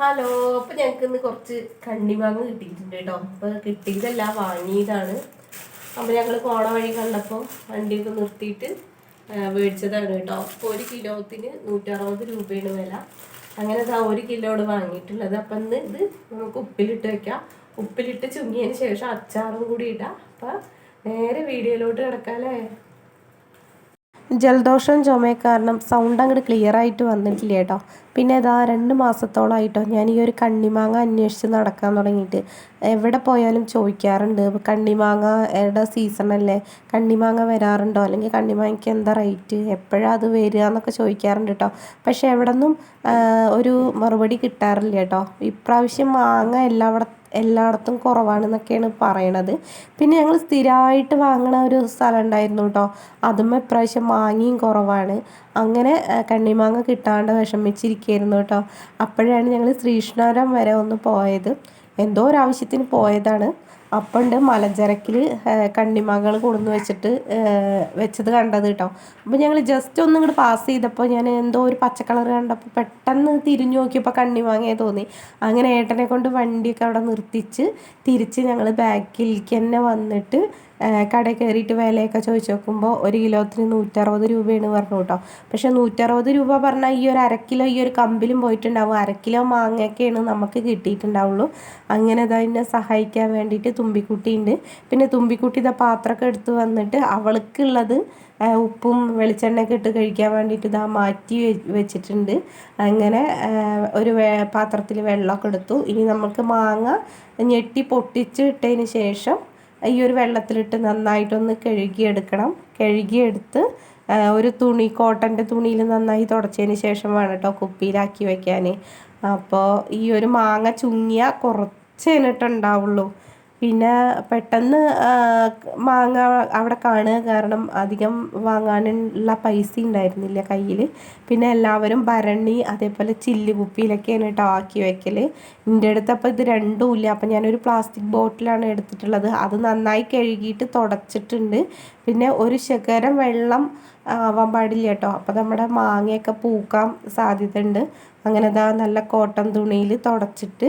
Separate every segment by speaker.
Speaker 1: Hello അപ്പൊ ഞങ്ങൾക്ക് ഇന്ന് കുറച്ച് കണ്ണിമാങ്ങ കിട്ടിയിട്ടുണ്ട് കേട്ടോ അപ്പൊ കിട്ടിയതല്ല വാങ്ങിയതാണ്. അപ്പൊ ഞങ്ങൾ പോണ വഴി കണ്ടപ്പോൾ വണ്ടിയൊക്കെ നിർത്തിയിട്ട് മേടിച്ചതാണ് കേട്ടോ അപ്പോൾ ഒരു കിലോത്തിന് നൂറ്ററുപത് രൂപയാണ് വില. അങ്ങനെ ഇതാ ഒരു കിലോട് വാങ്ങിയിട്ടുള്ളത്. അപ്പം ഇന്ന് ഇത് നമുക്ക് ഉപ്പിലിട്ട് വെക്കാം. ഉപ്പിലിട്ട് ചുങ്ങിയതിന് ശേഷം അച്ചാറും കൂടി ഇടാം. അപ്പം നേരെ വീഡിയോയിലോട്ട് കിടക്കാല്ലേ? ജലദോഷം ചുമ കാരണം സൗണ്ട് അങ്ങോട്ട് ക്ലിയർ ആയിട്ട് വന്നിട്ടില്ല കേട്ടോ. പിന്നെ ഇതാ രണ്ട് മാസത്തോളമായിട്ടോ ഞാൻ ഈ ഒരു കണ്ണിമാങ്ങ അന്വേഷിച്ച് നടക്കാൻ തുടങ്ങിയിട്ട്. എവിടെ പോയാലും ചോദിക്കാറുണ്ട് കണ്ണിമാങ്ങയുടെ സീസണല്ലേ കണ്ണിമാങ്ങ വരാറുണ്ടോ? അല്ലെങ്കിൽ കണ്ണിമാങ്ങയ്ക്ക് എന്താ റേറ്റ് എപ്പോഴാണ് അത് വരിക? എന്നൊക്കെ ചോദിക്കാറുണ്ട് കേട്ടോ. പക്ഷേ എവിടെ നിന്നും ഒരു മറുപടി കിട്ടാറില്ല കേട്ടോ. ഇപ്രാവശ്യം മാങ്ങ എല്ലാവിടെ എല്ലായിടത്തും കുറവാണെന്നൊക്കെയാണ് പറയണത്. പിന്നെ ഞങ്ങൾ സ്ഥിരമായിട്ട് വാങ്ങണ ഒരു സ്ഥലം ഉണ്ടായിരുന്നു കേട്ടോ അതും ഇപ്രാവശ്യം മാങ്ങയും കുറവാണ്. അങ്ങനെ കണ്ണിമാങ്ങ കിട്ടാണ്ട് വിഷമിച്ചിരിക്കുകയായിരുന്നു കേട്ടോ അപ്പോഴാണ് ഞങ്ങൾ ശ്രീകൃഷ്ണപുരം വരെ ഒന്ന് പോയത്. എന്തോ ഒരു ആവശ്യത്തിന് പോയതാണ് അപ്പണ്ട് മലഞ്ചരക്കിൽ കണ്ണിമകൾ കൊണ്ടുവന്ന് വെച്ചിട്ട് വെച്ചത് കണ്ടത് കേട്ടോ അപ്പോൾ ഞങ്ങൾ ജസ്റ്റ് ഒന്ന് ഇങ്ങോട്ട് പാസ് ചെയ്തപ്പോൾ ഞാൻ എന്തോ ഒരു പച്ച കളർ കണ്ടപ്പോൾ പെട്ടെന്ന് തിരിഞ്ഞു നോക്കിയപ്പോൾ കണ്ണിമാങ്ങയെ തോന്നി. അങ്ങനെ ഏട്ടനെ കൊണ്ട് വണ്ടിയൊക്കെ അവിടെ നിർത്തിച്ച് തിരിച്ച് ഞങ്ങൾ ബാക്കിലേക്ക് തന്നെ വന്നിട്ട് കട കയറിയിട്ട് വിലയൊക്കെ ചോദിച്ചു നോക്കുമ്പോൾ ഒരു കിലോത്തിന് നൂറ്ററുപത് രൂപയാണ് പറഞ്ഞു കേട്ടോ പക്ഷേ നൂറ്ററുപത് രൂപ പറഞ്ഞാൽ ഈ ഒരു അരക്കിലോ കിലോ ഈ ഒരു കമ്പിലും പോയിട്ടുണ്ടാവും. അരക്കിലോ കിലോ മാങ്ങയൊക്കെയാണ് നമുക്ക് കിട്ടിയിട്ടുണ്ടാവുള്ളൂ. അങ്ങനെ എന്നെ സഹായിക്കാൻ വേണ്ടിയിട്ട് തുമ്പിക്കുട്ടിയുണ്ട്. പിന്നെ തുമ്പിക്കുട്ടി ഇതാ പാത്രമൊക്കെ എടുത്ത് വന്നിട്ട് അവൾക്കുള്ളത് ഉപ്പും വെളിച്ചെണ്ണയൊക്കെ ഇട്ട് കഴിക്കാൻ വേണ്ടിയിട്ട് ഇതാ മാറ്റി വെച്ചിട്ടുണ്ട്. അങ്ങനെ ഒരു പാത്രത്തിൽ വെള്ളമൊക്കെ എടുത്തു. ഇനി നമുക്ക് മാങ്ങ ഞെട്ടി പൊട്ടിച്ച് ഇട്ടതിന് ശേഷം ഈ ഒരു വെള്ളത്തിലിട്ട് നന്നായിട്ടൊന്ന് കഴുകിയെടുക്കണം. കഴുകിയെടുത്ത് ഒരു തുണി കോട്ടന്റെ തുണിയിൽ നന്നായി തുടച്ചതിന് ശേഷം വേണം കേട്ടോ കുപ്പിയിലാക്കി വെക്കാൻ. അപ്പോൾ ഈ ഒരു മാങ്ങ ചുങ്ങിയ കുറച്ച് ഉണ്ടാവുള്ളൂ പിന്നെ പെട്ടെന്ന് മാങ്ങ അവിടെ കാണുക. കാരണം അധികം വാങ്ങാനുള്ള പൈസ ഉണ്ടായിരുന്നില്ല കയ്യിൽ പിന്നെ എല്ലാവരും ഭരണി അതേപോലെ ചില്ല് കുപ്പിയിലൊക്കെയാണ് കേട്ടോ ആക്കി വെക്കൽ എന്റെ അടുത്ത് അപ്പോൾ ഇത് രണ്ടും ഇല്ല. അപ്പം ഞാനൊരു പ്ലാസ്റ്റിക് ബോട്ടിലാണ് എടുത്തിട്ടുള്ളത്. അത് നന്നായി കഴുകിയിട്ട് തുടച്ചിട്ടുണ്ട്. പിന്നെ ഒരു ശകരം വെള്ളം ആവാൻ പാടില്ല കേട്ടോ. അപ്പോൾ നമ്മുടെ മാങ്ങയൊക്കെ പൂക്കാൻ സാധ്യത ഉണ്ട് അങ്ങനെ ഇതാ നല്ല കോട്ടൺ തുണിയിൽ തുടച്ചിട്ട്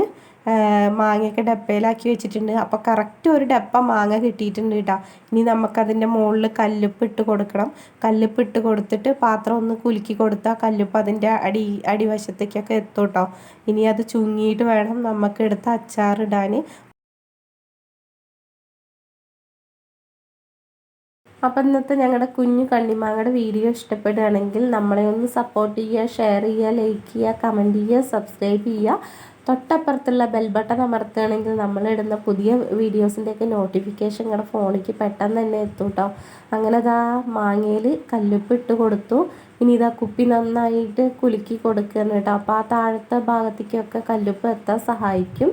Speaker 1: മാങ്ങയൊക്കെ ഡപ്പയിലാക്കി വെച്ചിട്ടുണ്ട്. അപ്പോൾ കറക്റ്റ് ഒരു ഡപ്പ മാങ്ങ കിട്ടിയിട്ടുണ്ട് കേട്ടോ. ഇനി നമുക്കതിന്റെ മുകളിൽ കല്ലുപ്പ് ഇട്ട് കൊടുക്കണം. കല്ലുപ്പ് ഇട്ട് കൊടുത്തിട്ട് പാത്രം ഒന്ന് കുലുക്കി കൊടുത്താൽ കല്ലുപ്പ് അതിന്റെ അടി അടിവശത്തേക്കൊക്കെ എത്തും കേട്ടോ. ഇനി അത് ചുങ്ങിയിട്ട് വേണം നമുക്ക് എടുത്ത് അച്ചാറിടാൻ. അപ്പം ഇന്നത്തെ ഞങ്ങളുടെ കുഞ്ഞു കണ്ണിമാങ്ങയുടെ വീഡിയോ ഇഷ്ടപ്പെടുകയാണെങ്കിൽ നമ്മളെ ഒന്ന് സപ്പോർട്ട് ചെയ്യുക ഷെയർ ചെയ്യുക ലൈക്ക് ചെയ്യുക കമന്റ് ചെയ്യുക സബ്സ്ക്രൈബ് ചെയ്യുക. തൊട്ടപ്പുറത്തുള്ള ബെൽ ബട്ടൺ അമർത്തുകയാണെങ്കിൽ നമ്മളിടുന്ന പുതിയ വീഡിയോസിന്റെയൊക്കെ നോട്ടിഫിക്കേഷൻ നിങ്ങളുടെ ഫോണിലേക്ക് പെട്ടെന്ന് തന്നെ എത്തും കേട്ടോ അങ്ങനെ ഇതാ മാങ്ങയിൽ കല്ലുപ്പ് ഇട്ട് കൊടുത്തു. ഇനി ഇതാ കുപ്പി നന്നായിട്ട് കുലുക്കി കൊടുക്കുകയാണ് കേട്ടോ അപ്പോൾ ആ താഴത്തെ ഭാഗത്തേക്കൊക്കെ കല്ലുപ്പ് എത്താൻ സഹായിക്കും.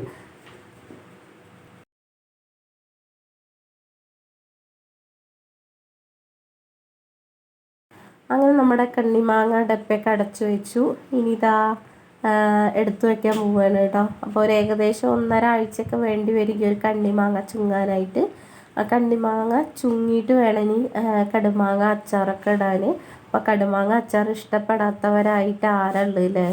Speaker 1: അങ്ങനെ നമ്മുടെ കണ്ണിമാങ്ങ ഡപ്പയൊക്കെ അടച്ചു വെച്ചു. ഇനി ഇതാ എടുത്തു വയ്ക്കാൻ പോവുകയാണ് കേട്ടോ. അപ്പോൾ ഒരു ഏകദേശം ഒന്നര ആഴ്ചയൊക്കെ വേണ്ടി വരും ഈ ഒരു കണ്ണിമാങ്ങ ചുങ്ങാനായിട്ട്. ആ കണ്ണിമാങ്ങ ചുങ്ങിയിട്ട് വേണം ഇനി കടുമാങ്ങ അച്ചാറൊക്കെ ഇടാൻ അപ്പോൾ കടുമാങ്ങ അച്ചാർ ഇഷ്ടപ്പെടാത്തവരായിട്ട് ആരാ ഉള്ളത്